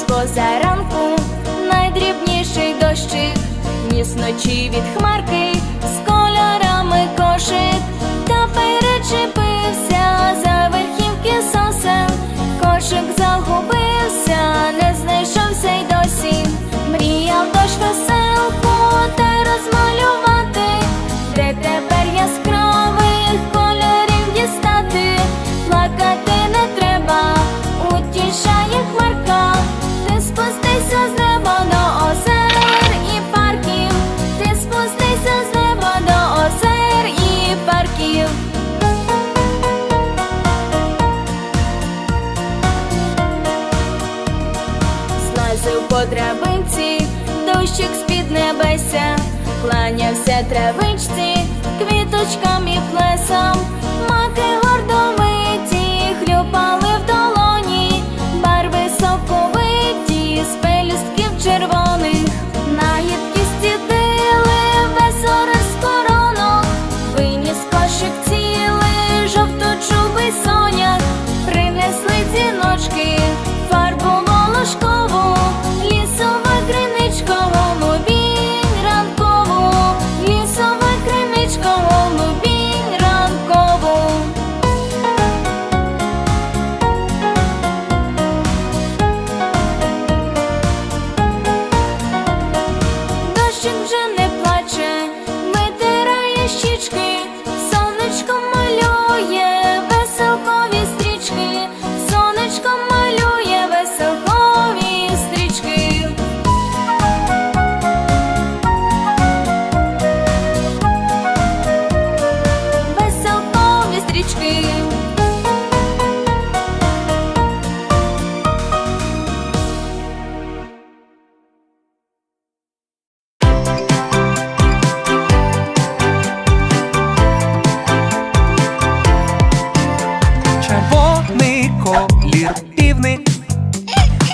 ніс позаранку найдрібніший дощик, ніс ночі від хмарки. По травинці, дощик з під небеся, кланявся травичці, квіточками пле.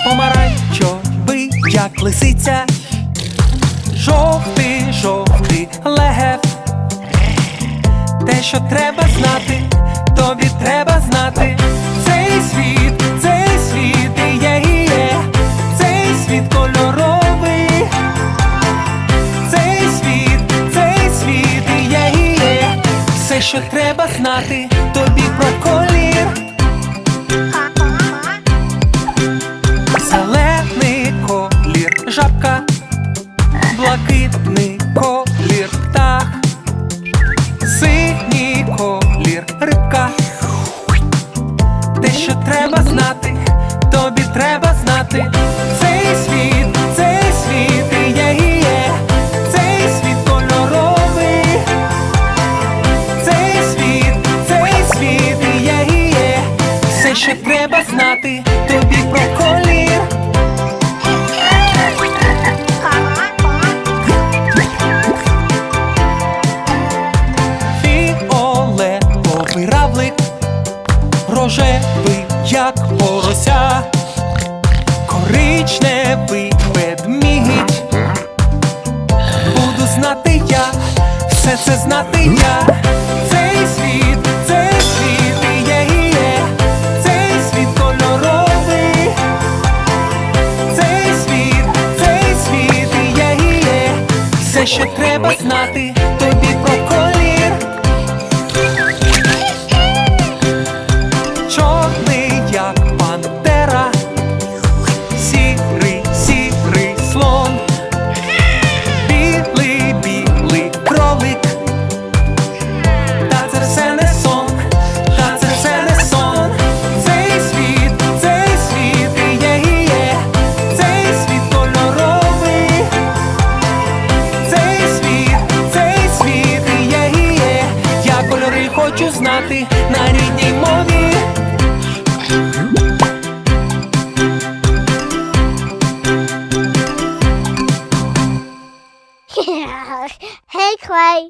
помаранчовий, як лисиця, жовтий, жовтий легев. Те, що треба знати, тобі треба знати. Цей світ, цей світ і є, є, цей світ кольоровий, цей світ, цей світ і є, є, все, що треба знати. розповідати тобі про колір. Фіолетовий равлик, рожевий, як порося, коричневий ведмідь. Буду знати я, все це знати я. Що треба знати. говорити на рідній мові. Hey Clay.